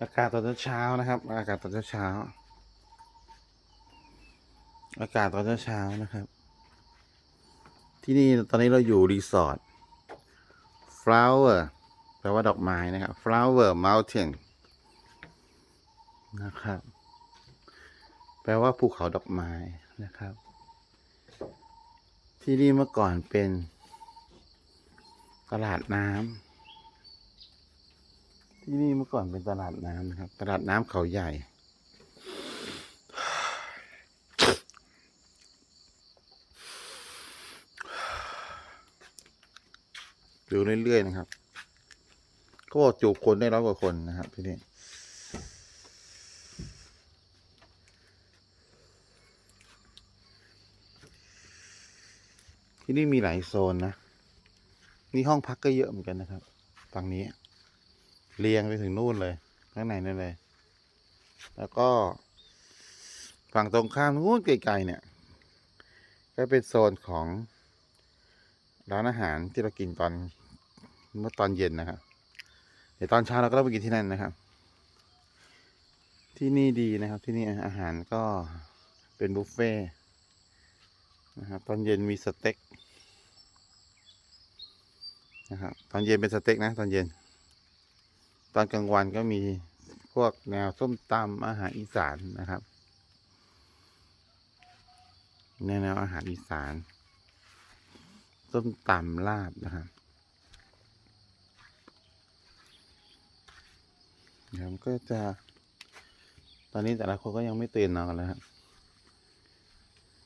อากาศตอนเช้านะครับ อากาศตอนเช้า อากาศตอนเช้านะครับ ที่นี่ตอนนี้เราอยู่รีสอร์ท flower แปลว่าดอกไม้นะครับ flower mountain นะครับ แปลว่าภูเขาดอกไม้นะครับ ที่นี่เมื่อก่อนเป็นตลาดน้ำ ที่นี่เมื่อก่อนเป็นตลาดน้ำนะครับ ตลาดน้ำเขาใหญ่ ดูเรื่อยๆนะครับเขาบอกจูบคนได้ร้อยกว่าคนนะครับ ที่นี่ที่นี่มีหลายโซนนะ นี่ห้องพักก็เยอะเหมือนกันนะครับ ฝั่งนี้ เรียงไปถึงนู่นเลยข้างในนั่นเลย แล้วก็ ฝั่งตรงข้ามนู้นไกลๆเนี่ย ก็เป็นโซนของร้านอาหารที่เรากินตอนเมื่อตอนเย็นนะครับ เดี๋ยวตอนเช้าเราก็ต้องไปกินที่นั่นนะครับ ที่นี่ดีนะครับ ที่นี่อาหารก็เป็นบุฟเฟ่ต์นะครับตอนเย็นมีสเต็กนะครับตอนเย็นเป็นสเต็กนะ ตอนเย็น ตอนกลางวันก็มีพวกแนวส้มตำอาหารอีสานนะครับแนวอาหารอีสาน ส้มตำลาบนะครับเดี๋ยวมันก็จะ ตอนนี้แต่ละคนก็ยังไม่ตื่นนอนกันเลยครับ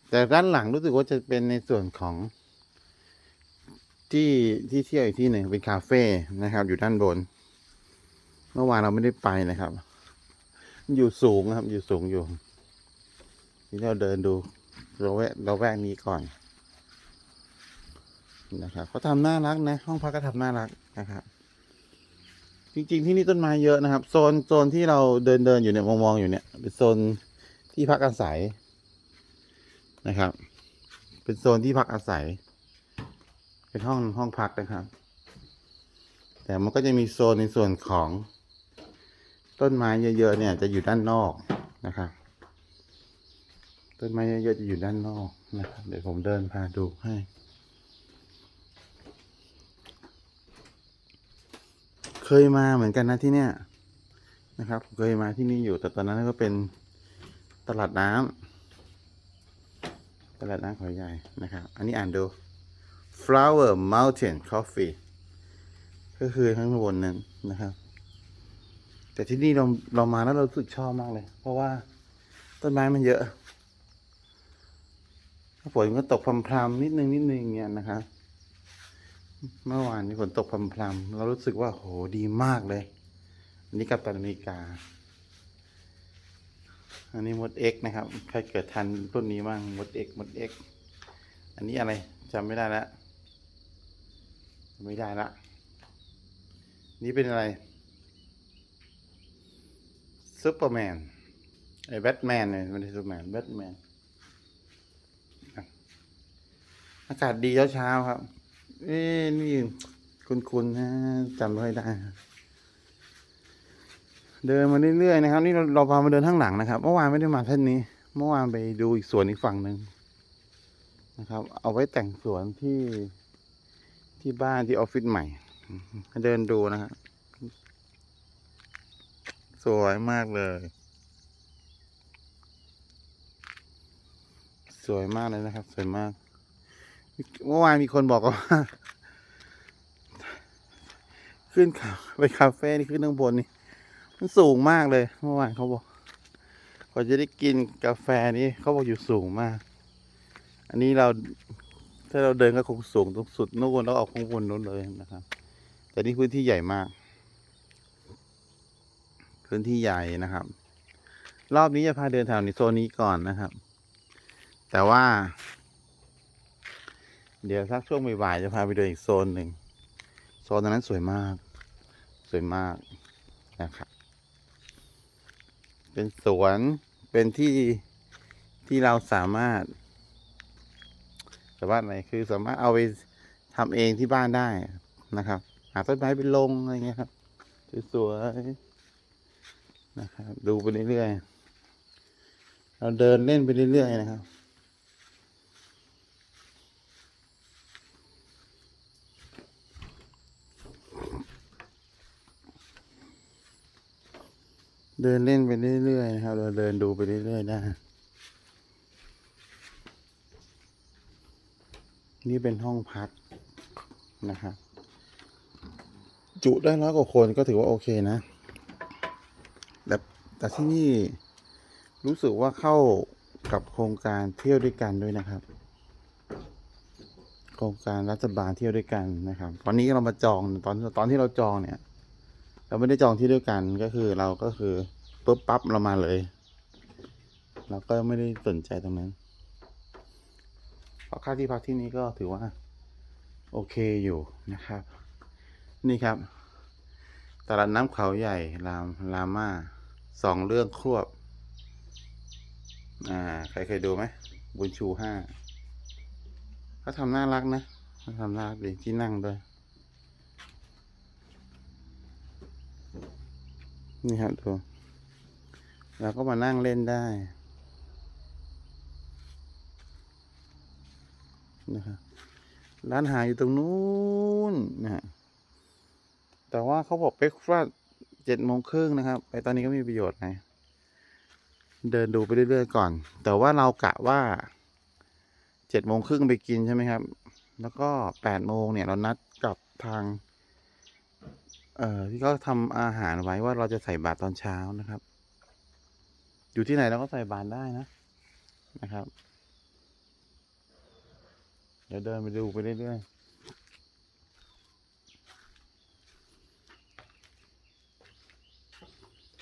แต่ด้านหลังรู้สึกว่าจะเป็นในส่วนของที่ที่เที่ยวอีกที่หนึ่งเป็นคาเฟ่นะครับ อยู่ด้านบน เมื่อวานเราไม่ได้ไปนะครับ อยู่สูงนะครับ อยู่สูงอยู่ที่เราเดินดูเราแวกเราแวกนี้ก่อน นะครับเขาทำน่ารักนะ ห้องพักก็ทำน่ารักนะครับ จริง ๆ ที่นี่ต้นไม้เยอะนะครับ โซนโซนที่เราเดินเดินอยู่เนี่ยมองมองอยู่เนี่ย เป็นโซนที่พักอาศัยนะครับ เป็นโซนที่พักอาศัย เป็นห้องห้องพักนะครับ แต่มันก็จะมีโซนในส่วนของ ต้นไม้เยอะๆเนี่ยจะอยู่ด้านนอกนะครับ ต้นไม้เยอะๆจะอยู่ด้านนอกนะครับ เดี๋ยวผมเดินพาดูให้เคยมาเหมือนกันนะที่เนี่ยนะครับเคยมาที่นี่อยู่แต่ตอนนั้นก็เป็นตลาดน้ำตลาดน้ำขาใหญ่นะครับ อันนี้อ่านดู flower mountain coffee ก็คือข้างบนนั้นนะครับ แต่ที่นี่เราเรามาแล้วเราสึกชอบมากเลย เพราะว่าต้นไม้มันเยอะฝนก็ตกพรำๆนิดนึงนิดนึงอย่างเงี้ยนะครับ เมื่อวานนี้ฝนตกพรำๆเรารู้สึกว่าโหดีมากเลย อันนี้กับตันอเมริกา อันนี้มดเอ็กนะครับ ใครเกิดทันรุ่นนี้บ้างมดเอ็กมดเอ็กอันนี้อะไรจำไม่ได้ล้วไม่ได้ละนี่เป็นอะไร ซูเปอร์แมนไอ้แบทแมนเนี่ยไม่ใช่ซูเปอร์แมนแบทแมนอากาศดีเช้าๆครับ เอ้นี่คุณๆนะจำไม่ได้ เดินมาเรื่อยๆนะครับ นี่เราเราพามาเดินข้างหลังนะครับ เมื่อวานไม่ได้มาเส้นนี้ เมื่อวานไปดูอีกสวนอีกฝั่งหนึ่งนะครับ เอาไว้แต่งสวนที่ที่บ้านที่ออฟฟิศใหม่ เดินดูนะครับ สวยมากเลย สวยมากเลยนะครับ สวยมาก เมื่อวานมีคนบอกว่า ขึ้นขาไปคาเฟ่นี่ขึ้นข้างบนนี่ มันสูงมากเลย เมื่อวานเขาบอกกว่าจะได้กินกาแฟนี่เขาบอกอยู่สูงมาก อันนี้เราถ้าเราเดินก็คงสูงตรงสุดนู่นแล้วออกข้างบนนู้นเลยนะครับ แต่นี่พื้นที่ใหญ่มาก พื้นที่ใหญ่นะครับ รอบนี้จะพาเดินแถวในโซนนี้ก่อนนะครับ แต่ว่า เดี๋ยวสักช่วงบ่ายๆจะพาไปเดินอีกโซนหนึ่งโซนตรงนั้นสวยมาก สวยมากนะครับ เป็นสวนเป็นที่ที่เราสามารถสามารถอะไรคือสามารถเอาไปทำเองที่บ้านได้นะครับ หาต้นไม้ไปลงอะไรเงี้ยครับ สวย นะครับ ดูไปเรื่อยๆเราเดินเล่นไปเรื่อยๆนะครับเดินเล่นไปเรื่อยๆนะครับ เราเดินดูไปเรื่อยๆได้ นี่เป็นห้องพักนะครับ จุได้ร้อยกว่าคนก็ถือว่าโอเคนะ แต่ที่นี่รู้สึกว่าเข้ากับโครงการเที่ยวด้วยกันด้วยนะครับ โครงการรัฐบาลเที่ยวด้วยกันนะครับ ตอนนี้เรามาจองตอนตอนที่เราจองเนี่ย เราไม่ได้จองที่ด้วยกันก็คือเราก็คือปุ๊บปั๊บเรามาเลยเราก็ไม่ได้สนใจตรงนั้นเพราะค่าที่พักที่นี้ก็ถือว่า โอเคอยู่นะครับ นี่ครับ ตลาดน้ำเขาใหญ่รามรามา สองเรื่องควบ อ่า ใครเคยดูไหมบุญชูห้าเขาทำน่ารักนะเขาทำน่ารักดีที่นั่งด้วย นี่ครับดูเราก็มานั่งเล่นได้นะครับร้านอาหารอยู่ตรงนู้นนะฮะแต่ว่าเขาบอกเบรกฟาส เจ็ดโมงครึ่งนะครับ ไปตอนนี้ก็มมีประโยชน์ไงเดินดูไปเรื่อยๆก่อน แต่ว่าเรากะว่าเจ็ดโมงครึ่งไปกินใช่ไหมครับ แล้วก็แปดโมงเนี่ยเรานัดกับทาง เอ่อที่เขาทำอาหารไว้ว่าเราจะใส่บาตรตอนเช้านะครับ อยู่ที่ไหนเราก็ใส่บาตรได้นะนะครับ เดี๋ยวเดินไปดูไปเรื่อยๆ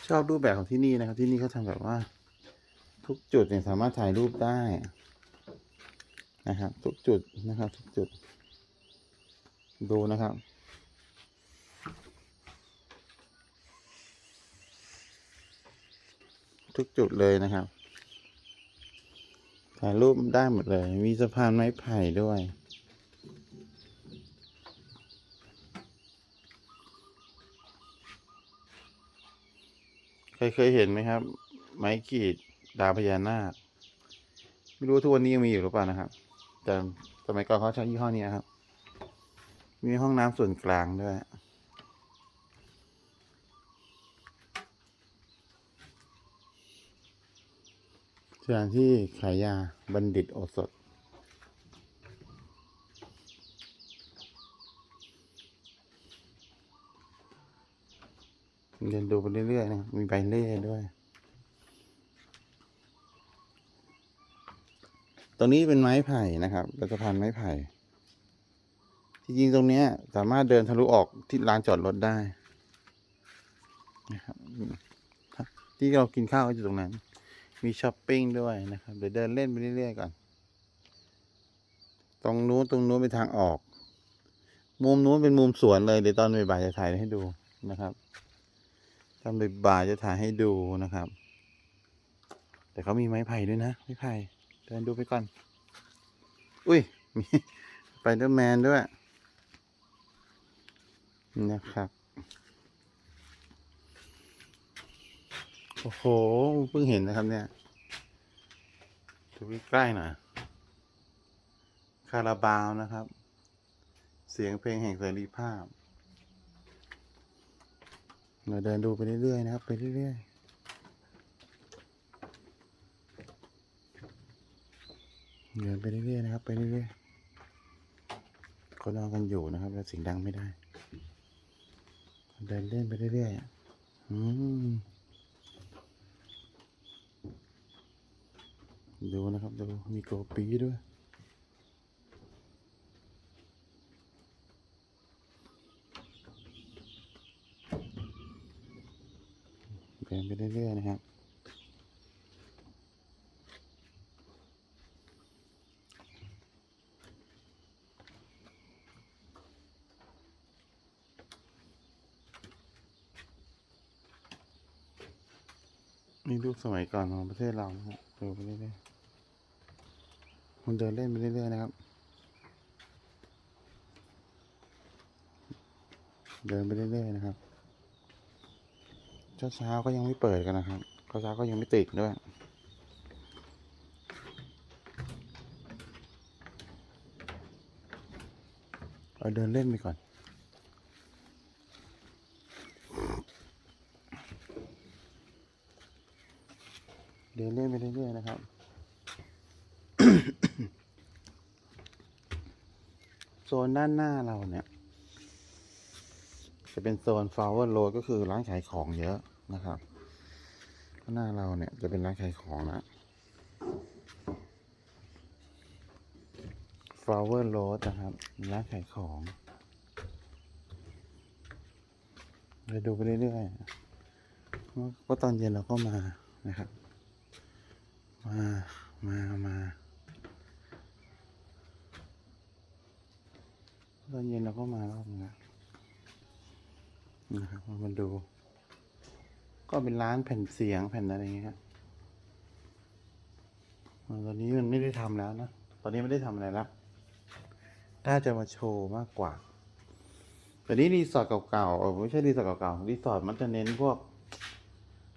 ชอบรูปแบบของที่นี่นะครับ ที่นี่เขาทำแบบว่า ทุกจุดเนี่ยสามารถถ่ายรูปได้นะครับ ทุกจุดนะครับ ทุกจุด ดูนะครับทุกจุดเลยนะครับ ถ่ายรูปได้หมดเลย มีสะพานไม้ไผ่ด้วย ครเคยเห็นไหมครับ ไม้ขีดดาวพญานาคไม่รู้ทุกวันนี้ยังมีอยู่หรือเปล่านะครับ แต่สมัยก่อนเขาใช้ยี่ห้อนี้ครับ มีห้องน้ำส่วนกลางด้วยสถานที่ขายยาบัณฑิตโอสถ เดินดูไปเรื่อยๆนะมีใบเล่ด้วยตรงนี้เป็นไม้ไผ่นะครับเป็นสะพานไม้ไผ่ที่จริงตรงเนี้ยสามารถเดินทะลุออกที่ลานจอดรถได้นะครับที่เรากินข้าวก็อยู่ตรงนั้น มีช้อปปิ้งด้วยนะครับเดี๋ยวเดินเล่นไปเรื่อยๆก่อนตรงนู้นตรงนู้นเป็นทางออก มุมนู้นเป็นมุมสวนเลยเดี๋ยวตอนบ่ายๆจะถ่ายให้ดูนะครับ ตอนบ่ายจะถ่ายให้ดูนะครับ แต่เขามีไม้ไผ่ด้วยนะไม้ไผ่เดินดูไปก่อน อุ้ย มีไปเดอร์แมนด้วย นะครับ โอ้โห เพิ่งเห็นนะครับเนี่ย ดูใกล้ๆหน่อย คาราบาวนะครับ เสียงเพลงแห่งเสรีภาพ เราเดินดูไปเรื่อยๆนะครับ ไปเรื่อยๆเดินไปเรื่อยๆนะครับ ไปเรื่อยๆคนนอนกันอยู่นะครับแล้วเสียงดังไม่ได้ เดินเล่นไปเรื่อยๆอืมดูนะครับดูมีโกปีด้วย นไปเรื่อยๆนะครับนี่รูปสมัยก่อนของประเทศเรานะครับดูไปเรื่อยๆมันเดินเล่นไปเรื่อยๆนะครับ เดินไปเรื่อยๆนะครับ เช้าเช้าๆก็ยังไม่เปิดกันนะครับเช้าเช้าๆก็ยังไม่ติดด้วยเอาเดินเล่นไปก่อนเดินเล่นไปเรื่อยๆนะครับ โซนด้านหน้าเราเนี่ย จะเป็นโซน flower road ก็คือร้านขายของเยอะ นะครับข้างหน้าเราเนี่ยจะเป็นร้านขายของนะ flower road นะครับร้านขายของไปดูไปเรื่อยๆเพราะตอนเย็นเราก็มานะครับ มามามาตอนเย็นเราก็มารอบนึงนะนะครับมาดู ก็เป็นร้านแผ่นเสียงแผ่นอะไรอย่างเงี้ยครับตอนนี้มันไม่ได้ทำแล้วนะ ตอนนี้ไม่ได้ทำอะไรแล้วน่าจะมาโชว์มากกว่าแต่นี้รีสอร์ทเก่าๆเออไม่ใช่รีสอร์ทเก่าๆรีสอร์ทมันจะเน้นพวก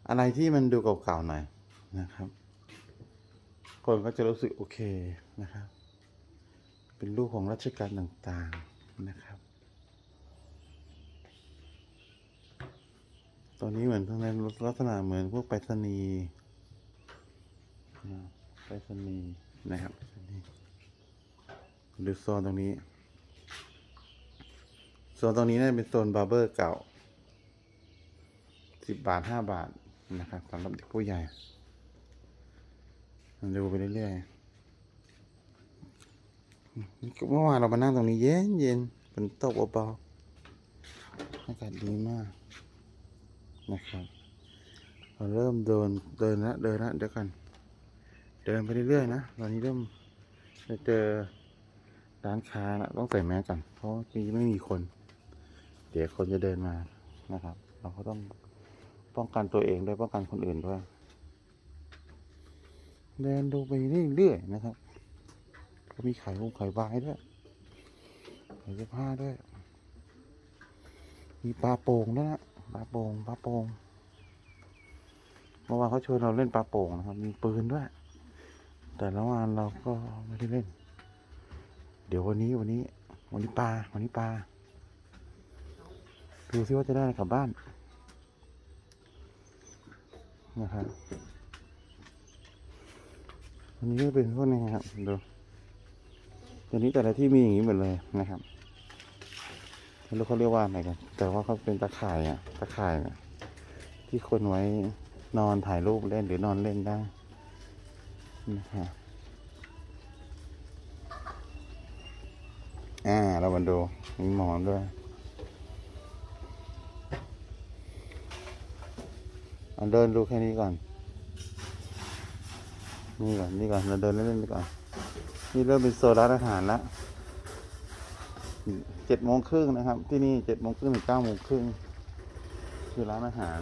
อะไรที่มันดูเก่าๆหน่อยนะครับ คนก็จะรู้สึกโอเคนะครับ เป็นรูปของรัชกาลต่างๆนะครับ ตอนนี้เหมือนทางในลักษณะเหมือนพวกไปรษณีย์นะไปรษณีย์นะครับดูโซนตรงนี้โซนตรงนี้น่าจะเป็นโซนบาร์เบอร์เก่าสิบบาทห้าบาทนะครับสำหรับเด็กผู้ใหญ่ดูไปเรื่อยๆเมื่อวานเรามานั่งตรงนี้เย็นเย็นฝนตกเบาๆอากาศดีมาก นะครับเราเริ่มเดินเดินละเดินละเดี๋ยวกันเดินไปเรื่อยๆนะตอนนี้เริ่มจะเจอร้านค้าละต้องใส่แมสกันเพราะที่ไม่มีคน เดี๋ยวคนจะเดินมานะครับ เราก็ต้องป้องกันตัวเองด้วยป้องกันคนอื่นด้วยเดินดูไปเรื่อยๆนะครับ ก็มีขายวงขายวายด้วยขายเสื้อผ้าด้วย มีปลาโป่งด้วยนะ ปลาโป่งปลาโป่งเมื่อวานเขาชวนเราเล่นปลาโป่งนะครับ มีปืนด้วย แต่ละวันเราก็ไม่ได้เล่น เดี๋ยววันนี้วันนี้ วันนี้ปลาวันนี้ปลาดูซิว่าจะได้กลับบ้านนะครับอันนี้ก็เป็นพวกนี้ครับดูตัวนี้แต่ละที่มีอย่างนี้หมดเลยนะครับ ไม่รู้เขาเรียกว่าอะไรกัน แต่ว่าเขาเป็นตะข่ายอะ ตะข่ายอะที่คนไว้นอนถ่ายรูปเล่นหรือนอนเล่นได้นะครับอ่า เรามาดูมีหมอนด้วย เอาเดินดูแค่นี้ก่อน นี่ก่อน นี่ก่อน เราเดินเล่นๆไปก่อน นี่เริ่มเป็นโซนร้านอาหารละ เจ็ดโมงครึ่งนะครับ ที่นี่เจ็ดโมงครึ่งถึงเก้าโมงครึ่งคือร้านอาหาร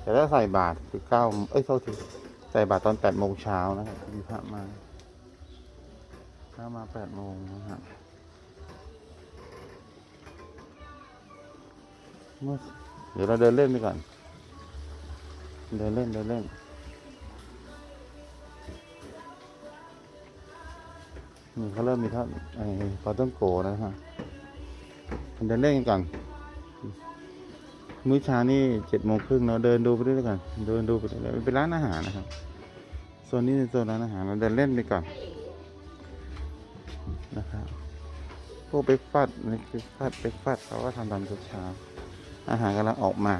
แต่ถ้าใส่บาทคือเก้าเอ้ยเท่าทีใส่บาทตอนแปดโมงเช้านะครับมีพระมาพระมาแปดโมงนะครับเดี๋ยวเราเดินเล่นไปก่อน เดินเล่นเดินเล่น เขาเริ่มมีท่าไอ้ปลาต้งโกแล้วนะฮะมันเดินเล่นกันก่อนมื้อเช้านี่เจ็ดโมงครึ่งเราเดินดูไปเรื่อยๆก่อนเดินดูไปเรื่อยๆเป็นร้านอาหารนะครับโซนนี้เป็นโซนร้านอาหารเราเดินเล่นไปก่อนนะครับพวกเบรกฟาสต์เบรกฟาสต์เบรกฟาสต์เขาก็ทำตามเช้าอาหารกำลังออกมา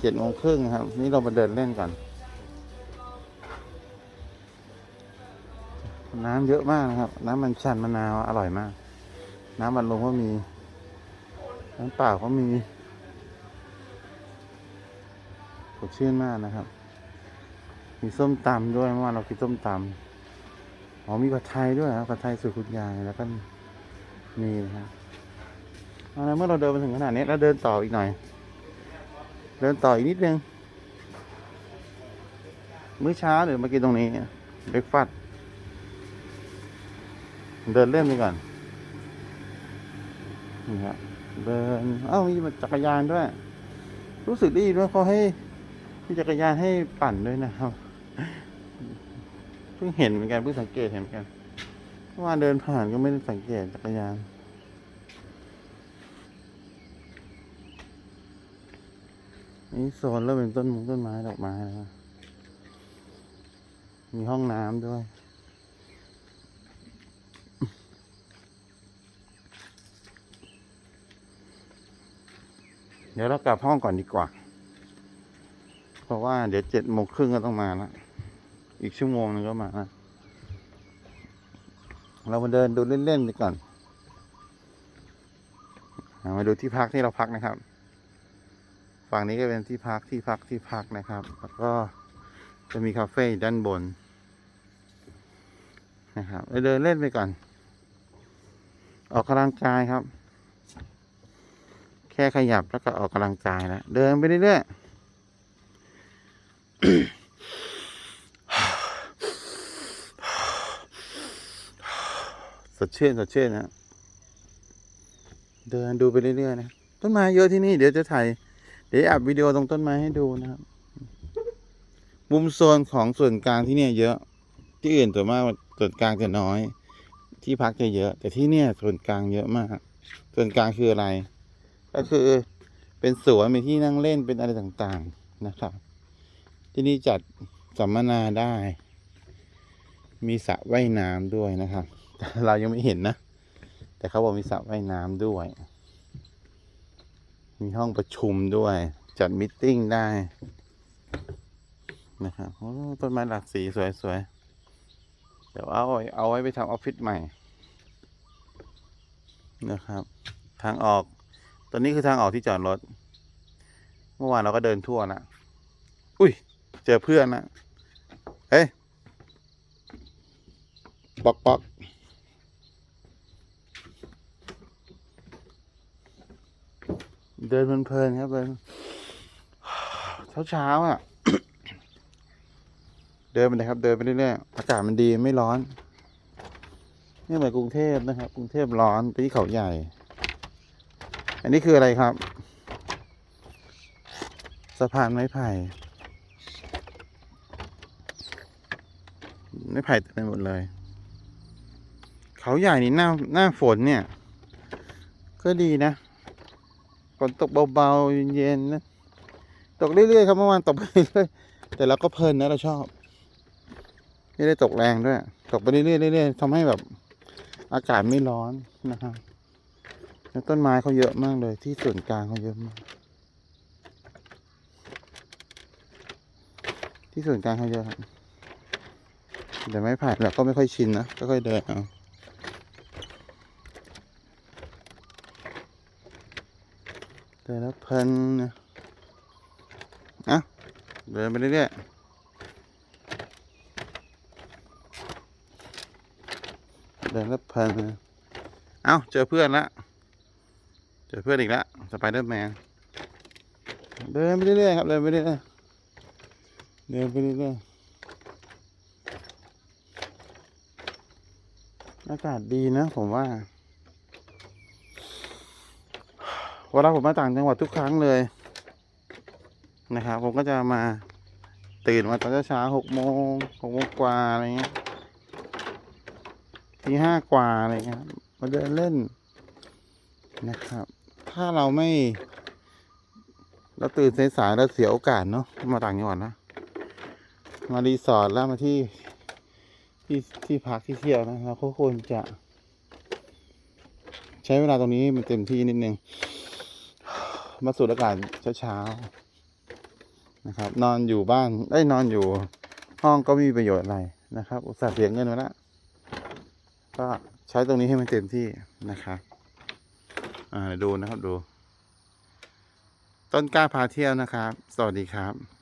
เจ็ดโมงครึ่งครับ นี่เรามาเดินเล่นก่อน น้ำเยอะมากนะครับ น้ำมันชันมะนาวอร่อยมาก น้ำมันลมก็มี น้ำเปล่าก็มีสดชื่นมากนะครับ มีส้มตำด้วยเมื่อวานเรากินส้มตำอ๋อมีผัดไทยด้วยครับผัดไทยสูตรคุณยายแล้วก็มีนะครับเอาละเมื่อเราเดินมาถึงขนาดนี้เราเดินต่ออีกหน่อย เดินต่ออีกนิดนึงมื้อเช้าเดี๋ยวมากินตรงนี้เบรกฟาสต์ เดินเล่นไปก่อน นี่ครับเดิน เอ้ามีจักรยานด้วย รู้สึกได้ว่าเขาให้มีจักรยานให้ปั่นด้วยนะครับ เพิ่งเห็นเหมือนกันเพิ่งสังเกตเห็นเหมือนกันเมื่อวานเดินผ่านก็ไม่ได้สังเกตจักรยาน นี่โซนเริ่มเป็นต้นมงต้นไม้ดอกไม้แล้วมีห้องน้ำด้วย เดี๋ยวเรากลับห้องก่อนดีกว่า เพราะว่าเดี๋ยวเจ็ดโมงครึ่งก็ต้องมาแล้วอีกชั่วโมงนึงก็มานะเรามาเดินดูเล่นๆไปก่อนมาดูที่พักที่เราพักนะครับ ฝั่งนี้ก็เป็นที่พักที่พักที่พักนะครับ แล้วก็จะมีคาเฟ่ด้านบน นะครับเดินเล่นไปก่อน ออกกำลังกายครับ แค่ขยับแล้วก็ออกกำลังกายแล้วเดินไปเรื่อยๆสดชื่นสดชื่นนะเดินดูไปเรื่อยๆนะต้นไม้เยอะที่นี่เดี๋ยวจะถ่ายเดี๋ยวอัดวิดีโอตรงต้นไม้ให้ดูนะครับมุมโซนของส่วนกลางที่เนี่ยเยอะ ที่อื่นส่วนมากส่วนกลางจะน้อย ที่พักจะเยอะ แต่ที่เนี่ยส่วนกลางเยอะมาก ส่วนกลางคืออะไร ก็คือเป็นสวนมีที่นั่งเล่นเป็นอะไรต่างๆนะครับ ที่นี่จัดสัมมนาได้ มีสระว่ายน้ำด้วยนะครับ แต่เรายังไม่เห็นนะ แต่เขาบอกมีสระว่ายน้ำด้วย มีห้องประชุมด้วย จัดมิทติ้งได้นะครับโอ้ต้นไม้หลากสีสวยๆ เดี๋ยวเอาไว้เอาไว้ไปทำออฟฟิศใหม่นะครับ ทางออก ตอนนี้คือทางออกที่จอดรถ เมื่อวานเราก็เดินทั่วนะ อุ้ย เจอเพื่อนนะ เฮ้ยปอกปอกเดินเพลินๆครับเดินเช้าๆอะ เดินไปเลยครับ เดินไปเรื่อยๆ อากาศมันดีไม่ร้อน นี่เหมือนกรุงเทพนะครับ กรุงเทพร้อนไปที่เขาใหญ่ อันนี้คืออะไรครับ สะพานไม้ไผ่ไม้ไผ่เต็มไปหมดเลย เขาใหญ่นี่หน้าหน้าฝนเนี่ย ก็ดีนะฝนตกเบาๆเย็นๆนะตกเรื่อยๆครับเมื่อวานตกไปเรื่อยๆแต่เราก็เพลินนะเราชอบไม่ได้ตกแรงด้วย ตกไปเรื่อยๆเรื่อยๆทำให้แบบอากาศไม่ร้อนนะครับ แล้วต้นไม้เขาเยอะมากเลยที่ส่วนกลางเขาเยอะมาก ที่ส่วนกลางเขาเยอะครับแต่ไม่ผ่านเราก็ไม่ค่อยชินนะก็ค่อยเดินเอาเดินแล้วเพลินนะอะเดินไปเรื่อยๆเดินแล้วเพลินเอ้าเจอเพื่อนละเจอเพื่อนอีกแล้วสไปเดอร์แมนเดินไปเรื่อยๆครับเดินไปเรื่อยๆเดินไปเรื่อยๆอากาศดีนะผมว่าเวลาผมมาต่างจังหวัดทุกครั้งเลยนะครับผมก็จะมาตื่นมาตอนเช้าหกโมงหกโมงกว่าอะไรเงี้ยทีห้ากว่าอะไรเงี้ยครับมาเดินเล่นนะครับ ถ้าเราไม่ เราตื่นสายๆแล้วเสียโอกาสเนาะมาต่างจังหวัดนะ มารีสอร์ทแล้วมาที่ที่ที่พักที่เที่ยวนะเราก็ควรจะ ใช้เวลาตรงนี้มันเต็มที่นิดนึง มาสูดอากาศเช้าๆนะครับ นอนอยู่บ้านได้นอนอยู่ห้องก็ไม่มีประโยชน์อะไรนะครับ อุตส่าห์เสียเงินมาแล้วก็ใช้ตรงนี้ให้มันเต็มที่นะครับ ดูนะครับดู ต้นกล้าพาเที่ยวนะครับ สวัสดีครับ